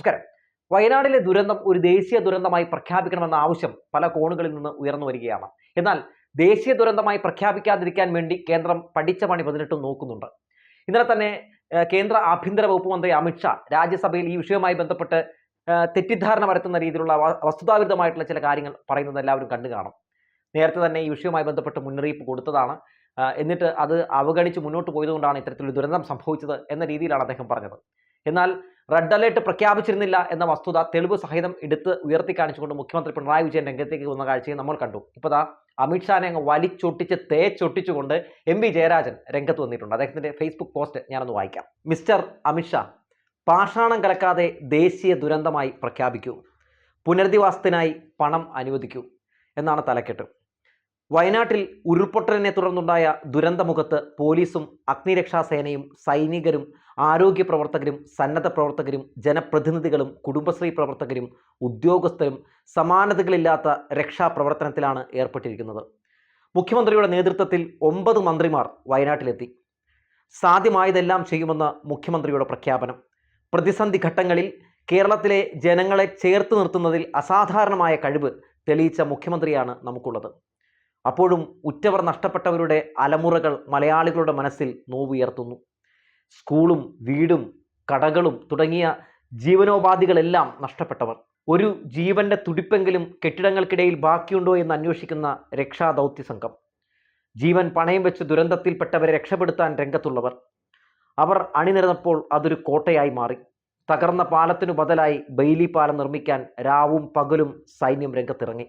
നമസ്കാരം. വയനാടിലെ ദുരന്തം ഒരു ദേശീയ ദുരന്തമായി പ്രഖ്യാപിക്കണമെന്ന ആവശ്യം പല കോണുകളിൽ നിന്ന് ഉയർന്നു വരികയാണ്. എന്നാൽ ദേശീയ ദുരന്തമായി പ്രഖ്യാപിക്കാതിരിക്കാൻ വേണ്ടി കേന്ദ്രം പഠിച്ച പണി പതിനെട്ടും നോക്കുന്നുണ്ട്. ഇന്നലെ തന്നെ കേന്ദ്ര ആഭ്യന്തര വകുപ്പ് മന്ത്രി അമിത്ഷാ രാജ്യസഭയിൽ ഈ വിഷയവുമായി ബന്ധപ്പെട്ട് തെറ്റിദ്ധാരണ വരുത്തുന്ന രീതിയിലുള്ള വസ്തുതാവിരുദ്ധമായിട്ടുള്ള ചില കാര്യങ്ങൾ പറയുന്നത് എല്ലാവരും കണ്ടു കാണും. നേരത്തെ തന്നെ ഈ വിഷയവുമായി ബന്ധപ്പെട്ട് മുന്നറിയിപ്പ് കൊടുത്തതാണ്. എന്നിട്ട് അത് അവഗണിച്ച് മുന്നോട്ട് പോയതുകൊണ്ടാണ് ഇത്തരത്തിലൊരു ദുരന്തം സംഭവിച്ചത് എന്ന രീതിയിലാണ് അദ്ദേഹം പറഞ്ഞത്. എന്നാൽ റെഡ് അലേർട്ട് പ്രഖ്യാപിച്ചിരുന്നില്ല എന്ന വസ്തുത തെളിവ് സഹിതം എടുത്ത് ഉയർത്തി കാണിച്ചുകൊണ്ട് മുഖ്യമന്ത്രി പിണറായി വിജയൻ രംഗത്തേക്ക് വന്ന കാഴ്ചയും നമ്മൾ കണ്ടു. ഇപ്പോൾ ദാ അമിത്ഷാനെ അങ്ങ് വലിച്ചൊട്ടിച്ച് തേച്ചൊട്ടിച്ചുകൊണ്ട് എം വി ജയരാജൻ രംഗത്ത് വന്നിട്ടുണ്ട്. അദ്ദേഹത്തിന്റെ ഫേസ്ബുക്ക് പോസ്റ്റ് ഞാനൊന്ന് വായിക്കാം. മിസ്റ്റർ അമിത്ഷാ പാഷാണം കലക്കാതെ ദേശീയ ദുരന്തമായി പ്രഖ്യാപിക്കൂ. പുനരധിവാസത്തിനായി പണം അനുവദിക്കൂ എന്നാണ് തലക്കെട്ട്. വയനാട്ടിൽ ഉരുൾപൊട്ടലിനെ തുടർന്നുണ്ടായ ദുരന്തമുഖത്ത് പോലീസും അഗ്നിരക്ഷാസേനയും സൈനികരും ആരോഗ്യ പ്രവർത്തകരും സന്നദ്ധ പ്രവർത്തകരും ജനപ്രതിനിധികളും കുടുംബശ്രീ പ്രവർത്തകരും ഉദ്യോഗസ്ഥരും സമാനതകളില്ലാത്ത രക്ഷാപ്രവർത്തനത്തിലാണ് ഏർപ്പെട്ടിരിക്കുന്നത്. മുഖ്യമന്ത്രിയുടെ നേതൃത്വത്തിൽ ഒമ്പത് മന്ത്രിമാർ വയനാട്ടിലെത്തി. സാധ്യമായതെല്ലാം ചെയ്യുമെന്ന് മുഖ്യമന്ത്രിയുടെ പ്രഖ്യാപനം. പ്രതിസന്ധി ഘട്ടങ്ങളിൽ കേരളത്തിലെ ജനങ്ങളെ ചേർത്ത് നിർത്തുന്നതിൽ അസാധാരണമായ കഴിവ് തെളിയിച്ച മുഖ്യമന്ത്രിയാണ് നമുക്കുള്ളത്. അപ്പോഴും ഉറ്റവർ നഷ്ടപ്പെട്ടവരുടെ അലമുറകൾ മലയാളികളുടെ മനസ്സിൽ നോവുയർത്തുന്നു. സ്കൂളും വീടും കടകളും തുടങ്ങിയ ജീവനോപാധികളെല്ലാം നഷ്ടപ്പെട്ടവർ. ഒരു ജീവന്റെ തുടിപ്പെങ്കിലും കെട്ടിടങ്ങൾക്കിടയിൽ ബാക്കിയുണ്ടോ എന്ന് അന്വേഷിക്കുന്ന രക്ഷാദൗത്യ സംഘം. ജീവൻ പണയം വെച്ച് ദുരന്തത്തിൽപ്പെട്ടവരെ രക്ഷപ്പെടുത്താൻ രംഗത്തുള്ളവർ. അവർ അണിനിരന്നപ്പോൾ അതൊരു കോട്ടയായി മാറി. തകർന്ന പാലത്തിനു ബദലായി ബെയിലി പാലം നിർമ്മിക്കാൻ രാവും പകലും സൈന്യം രംഗത്തിറങ്ങി.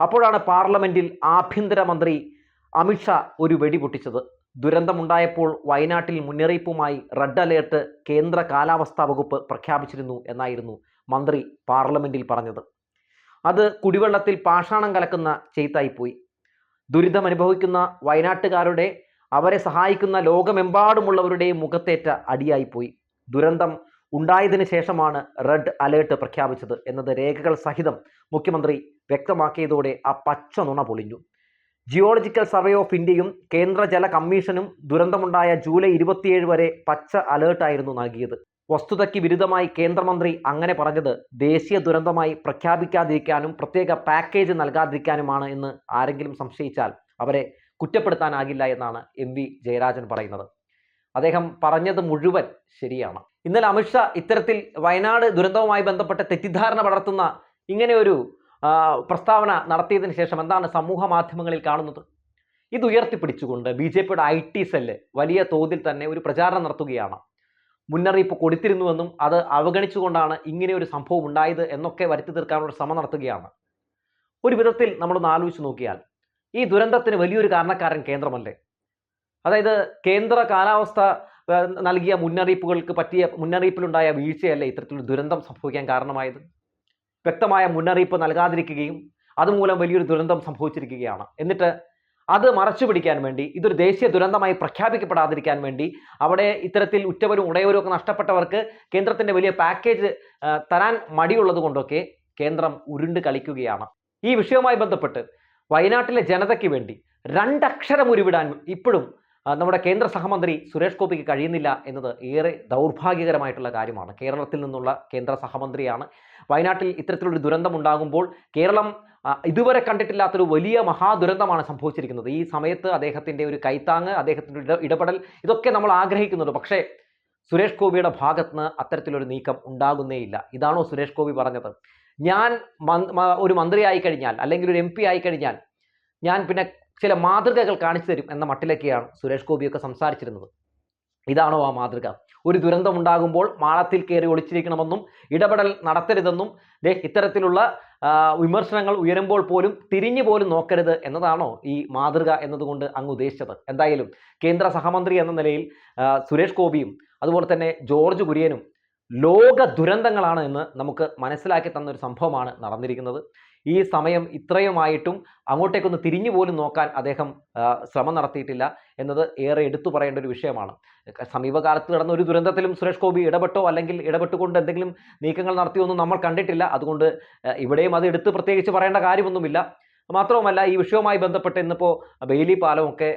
അപ്പോഴാണ് പാർലമെന്റിൽ ആഭ്യന്തരമന്ത്രി അമിത്ഷാ ഒരു വെടി പൊട്ടിച്ചത്. ദുരന്തമുണ്ടായപ്പോൾ വയനാട്ടിൽ മുന്നറിയിപ്പുമായി റെഡ് അലേർട്ട് കേന്ദ്ര കാലാവസ്ഥാ വകുപ്പ് പ്രഖ്യാപിച്ചിരുന്നു എന്നായിരുന്നു മന്ത്രി പാർലമെന്റിൽ പറഞ്ഞത്. അത് കുടിവെള്ളത്തിൽ പാഷാണം കലക്കുന്ന ചെയ്ത്തായിപ്പോയി ദുരിതമനുഭവിക്കുന്ന വയനാട്ടുകാരുടെ അവരെ സഹായിക്കുന്ന ലോകമെമ്പാടുമുള്ളവരുടെയും മുഖത്തേറ്റ അടിയായിപ്പോയി. ദുരന്തം ഉണ്ടായതിനു ശേഷമാണ് റെഡ് അലേർട്ട് പ്രഖ്യാപിച്ചത് എന്നത് രേഖകൾ സഹിതം മുഖ്യമന്ത്രി വ്യക്തമാക്കിയതോടെ ആ പച്ച നുണ പൊളിഞ്ഞു. ജിയോളജിക്കൽ സർവേ ഓഫ് ഇന്ത്യയും കേന്ദ്ര ജല കമ്മീഷനും ദുരന്തമുണ്ടായ ജൂലൈ ഇരുപത്തിയേഴ് വരെ പച്ച അലേർട്ടായിരുന്നു നൽകിയത്. വസ്തുതയ്ക്ക് വിരുദ്ധമായി കേന്ദ്രമന്ത്രി അങ്ങനെ പറഞ്ഞത് ദേശീയ ദുരന്തമായി പ്രഖ്യാപിക്കാതിരിക്കാനും പ്രത്യേക പാക്കേജ് നൽകാതിരിക്കാനുമാണ് എന്ന് ആരെങ്കിലും സംശയിച്ചാൽ അവരെ കുറ്റപ്പെടുത്താനാകില്ല എന്നാണ് എം വി ജയരാജൻ പറയുന്നത്. അദ്ദേഹം പറഞ്ഞത് മുഴുവൻ ശരിയാണ്. ഇന്നലെ അമിത്ഷാ ഇത്തരത്തിൽ വയനാട് ദുരന്തവുമായി ബന്ധപ്പെട്ട തെറ്റിദ്ധാരണ പടർത്തുന്ന ഇങ്ങനെ ഒരു ആ, പ്രസ്താവന നടത്തിയതിന് ശേഷം എന്താണ് സമൂഹ മാധ്യമങ്ങളിൽ കാണുന്നത്? ഇത് ഉയർത്തിപ്പിടിച്ചുകൊണ്ട് ബി ജെ പിയുടെ ഐ ടി സെല്ല് വലിയ തോതിൽ തന്നെ ഒരു പ്രചാരണം നടത്തുകയാണ്. മുന്നറിയിപ്പ് കൊടുത്തിരുന്നുവെന്നും അത് അവഗണിച്ചുകൊണ്ടാണ് ഇങ്ങനെ ഒരു സംഭവം ഉണ്ടായത് എന്നൊക്കെ വരുത്തി തീർക്കാനുള്ള ശ്രമം നടത്തുകയാണ്. ഒരു വിധത്തിൽ നമ്മളൊന്ന് ആലോചിച്ച് നോക്കിയാൽ ഈ ദുരന്തത്തിന് വലിയൊരു കാരണക്കാരൻ കേന്ദ്രമല്ലേ? അതായത് കേന്ദ്ര കാലാവസ്ഥ നൽകിയ മുന്നറിയിപ്പുകൾക്ക് പറ്റിയ മുന്നറിയിപ്പിലുണ്ടായ വീഴ്ചയല്ലേ ഇത്തരത്തിലൊരു ദുരന്തം സംഭവിക്കാൻ കാരണമായത്? വ്യക്തമായ മുന്നറിയിപ്പ് നൽകാതിരിക്കുകയും അതുമൂലം വലിയൊരു ദുരന്തം സംഭവിച്ചിരിക്കുകയാണ്. എന്നിട്ട് അത് മറച്ചു പിടിക്കാൻ വേണ്ടി ഇതൊരു ദേശീയ ദുരന്തമായി പ്രഖ്യാപിക്കപ്പെടാതിരിക്കാൻ വേണ്ടി അവിടെ ഇത്തരത്തിൽ ഉറ്റവരും ഉടയവരും ഒക്കെ നഷ്ടപ്പെട്ടവർക്ക് കേന്ദ്രത്തിന്റെ വലിയ പാക്കേജ് തരാൻ മടിയുള്ളത് കൊണ്ടൊക്കെ കേന്ദ്രം ഉരുണ്ട് കളിക്കുകയാണ്. ഈ വിഷയവുമായി ബന്ധപ്പെട്ട് വയനാട്ടിലെ ജനതയ്ക്ക് വേണ്ടി രണ്ടക്ഷരം ഉരുവിടാൻ ഇപ്പോഴും നമ്മുടെ കേന്ദ്ര സഹമന്ത്രി സുരേഷ് ഗോപിക്ക് കഴിയുന്നില്ല എന്നത് ഏറെ ദൗർഭാഗ്യകരമായിട്ടുള്ള കാര്യമാണ്. കേരളത്തിൽ നിന്നുള്ള കേന്ദ്ര സഹമന്ത്രിയാണ്. വയനാട്ടിൽ ഇത്തരത്തിലൊരു ദുരന്തം ഉണ്ടാകുമ്പോൾ കേരളം ഇതുവരെ കണ്ടിട്ടില്ലാത്തൊരു വലിയ മഹാദുരന്തമാണ് സംഭവിച്ചിരിക്കുന്നത്. ഈ സമയത്ത് അദ്ദേഹത്തിന്റെ ഒരു കൈത്താങ് അദ്ദേഹത്തിന്റെ ഇടപെടൽ ഇതൊക്കെ നമ്മൾ ആഗ്രഹിക്കുന്നുണ്ട്. പക്ഷേ സുരേഷ് ഗോപിയുടെ ഭാഗത്ത് നിന്ന് അത്തരത്തിലൊരു നീക്കം ഉണ്ടാകുന്നേയില്ല. ഇതാണോ സുരേഷ് ഗോപി പറഞ്ഞത്? ഞാൻ ഒരു മന്ത്രി മന്ത്രിയായി കഴിഞ്ഞാൽ അല്ലെങ്കിൽ ഒരു എം പി ആയി കഴിഞ്ഞാൽ ഞാൻ പിന്നെ ചില മാതൃകകൾ കാണിച്ചു തരും എന്ന മട്ടിലൊക്കെയാണ് സുരേഷ് ഗോപിയൊക്കെ സംസാരിച്ചിരുന്നത്. ഇതാണോ ആ മാതൃക? ഒരു ദുരന്തം ഉണ്ടാകുമ്പോൾ മാളത്തിൽ കയറി ഒളിച്ചിരിക്കണമെന്നും ഇടപെടൽ നടത്തരുതെന്നും ദേ ഇത്തരത്തിലുള്ള വിമർശനങ്ങൾ ഉയരുമ്പോൾ പോലും തിരിഞ്ഞു പോലും നോക്കരുത് എന്നതാണോ ഈ മാതൃക എന്നതുകൊണ്ട് അങ്ങ് ഉദ്ദേശിച്ചത്? എന്തായാലും കേന്ദ്ര സഹമന്ത്രി എന്ന നിലയിൽ സുരേഷ് ഗോപിയും അതുപോലെ തന്നെ ജോർജ് കുര്യനും ലോക ദുരന്തങ്ങളാണ് എന്ന് നമുക്ക് മനസ്സിലാക്കി തന്ന ഒരു സംഭവമാണ് നടന്നിരിക്കുന്നത്. ഈ സമയം ഇത്രയുമായിട്ടും അങ്ങോട്ടേക്കൊന്ന് തിരിഞ്ഞു പോലും നോക്കാൻ അദ്ദേഹം ശ്രമം നടത്തിയിട്ടില്ല എന്നത് ഏറെ എടുത്തു പറയേണ്ട ഒരു വിഷയമാണ്. സമീപകാലത്ത് നടന്ന ഒരു ദുരന്തത്തിലും സുരേഷ് ഗോപി ഇടപെട്ടോ അല്ലെങ്കിൽ ഇടപെട്ടുകൊണ്ട് എന്തെങ്കിലും നീക്കങ്ങൾ നടത്തിയൊന്നും നമ്മൾ കണ്ടിട്ടില്ല. അതുകൊണ്ട് ഇവിടെയും അത് എടുത്ത് പ്രത്യേകിച്ച് പറയേണ്ട കാര്യമൊന്നുമില്ല. മാത്രവുമല്ല ഈ വിഷയവുമായി ബന്ധപ്പെട്ട് ഇന്നിപ്പോൾ ബെയിലി പാലമൊക്കെ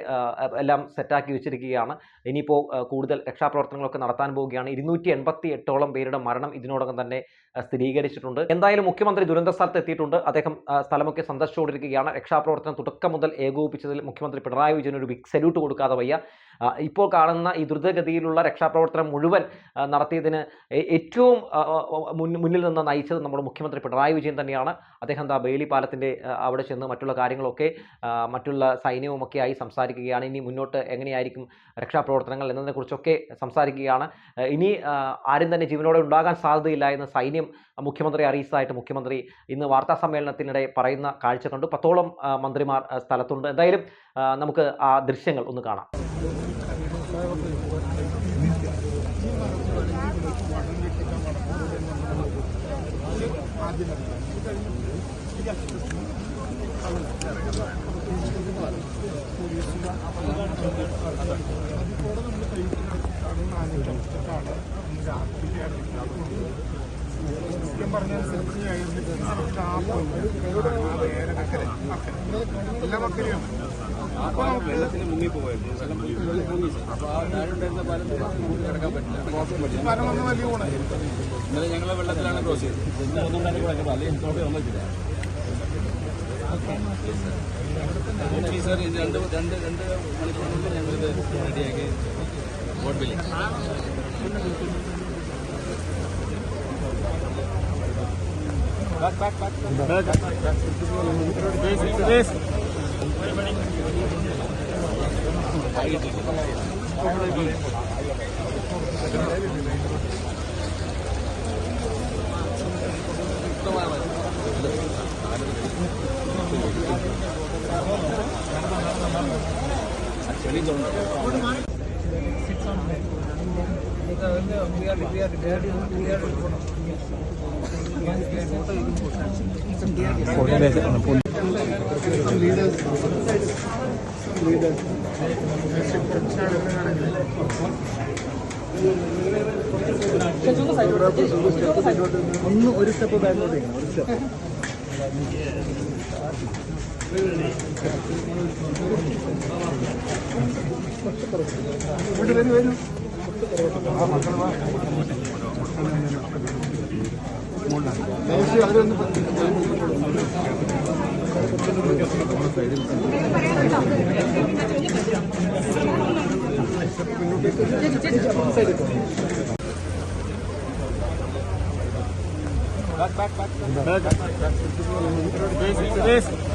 എല്ലാം സെറ്റാക്കി വെച്ചിരിക്കുകയാണ്. ഇനിയിപ്പോൾ കൂടുതൽ രക്ഷാപ്രവർത്തനങ്ങളൊക്കെ നടത്താൻ പോവുകയാണ്. ഇരുന്നൂറ്റി എൺപത്തി എട്ടോളം പേരുടെ മരണം ഇതിനോടകം തന്നെ സ്ഥിരീകരിച്ചിട്ടുണ്ട്. എന്തായാലും മുഖ്യമന്ത്രി ദുരന്ത സ്ഥലത്ത് എത്തിയിട്ടുണ്ട്. അദ്ദേഹം സ്ഥലമൊക്കെ സന്ദർശിച്ചുകൊണ്ടിരിക്കുകയാണ്. രക്ഷാപ്രവർത്തനം തുടക്കം മുതൽ ഏകോപിപ്പിച്ചതിൽ മുഖ്യമന്ത്രി പിണറായി വിജയൻ ഒരു ബിഗ് സല്യൂട്ട് കൊടുക്കാതെ വയ്യ. ഇപ്പോൾ കാണുന്ന ഈ ദ്രുതഗതിയിലുള്ള രക്ഷാപ്രവർത്തനം മുഴുവൻ നടത്തിയതിന് ഏറ്റവും മുന്നിൽ നിന്ന് നയിച്ചത് നമ്മുടെ മുഖ്യമന്ത്രി പിണറായി വിജയൻ തന്നെയാണ്. അദ്ദേഹം എന്താ ബേലി പാലത്തിന്റെ അവിടെ ചെന്ന് മറ്റുള്ള കാര്യങ്ങളൊക്കെ മറ്റുള്ള സൈന്യവുമൊക്കെ ആയി സംസാരിക്കുകയാണ്. ഇനി മുന്നോട്ട് എങ്ങനെയായിരിക്കും രക്ഷാപ്രവർത്തനങ്ങൾ എന്നതിനെക്കുറിച്ചൊക്കെ സംസാരിക്കുകയാണ്. ഇനി ആരും തന്നെ ജീവനോടെ ഉണ്ടാകാൻ സാധ്യതയില്ല എന്ന് സൈന്യം മുഖ്യമന്ത്രി അറിയിച്ചതായിട്ട് മുഖ്യമന്ത്രി ഇന്ന് വാർത്താ സമ്മേളനത്തിനിടെ പറയുന്ന കാഴ്ച കണ്ടു. പത്തോളം മന്ത്രിമാർ സ്ഥലത്തുണ്ട്. എന്തായാലും നമുക്ക് ആ ദൃശ്യങ്ങൾ ഒന്ന് കാണാം. വെള്ളത്തിന് മുങ്ങി പോയത് വെള്ളം മുങ്ങി അപ്പൊ ആ താഴെ ഉണ്ടായിരുന്ന പാലത്തിൽ നമുക്ക് കിടക്കാൻ പറ്റില്ല ഇന്നലെ ഞങ്ങൾ വെള്ളത്തിലാണ് ക്രോസ് ചെയ്തത് ഇന്ന് ഒന്നുകൊണ്ടാണ് കിടക്കുന്നത് അല്ലെങ്കിൽ ഇങ്ങോട്ട് വന്നിട്ടില്ല ഓക്കെ. സാർ രണ്ട് രണ്ട് രണ്ട് മണിക്കൂറിനുള്ളിൽ ഞങ്ങളിത് റെഡിയാക്കി boat billing Back, back, back. Back, back. Face, face. Actually, don't. Sit on തോന്നുന്നു ഒന്ന് ഒരു സ്റ്റെപ്പ് ബാക്കിലോട്ട് ഒരു സ്റ്റെപ്പ് വരും വരും. Back, back, back. Back, back, back. Race, race.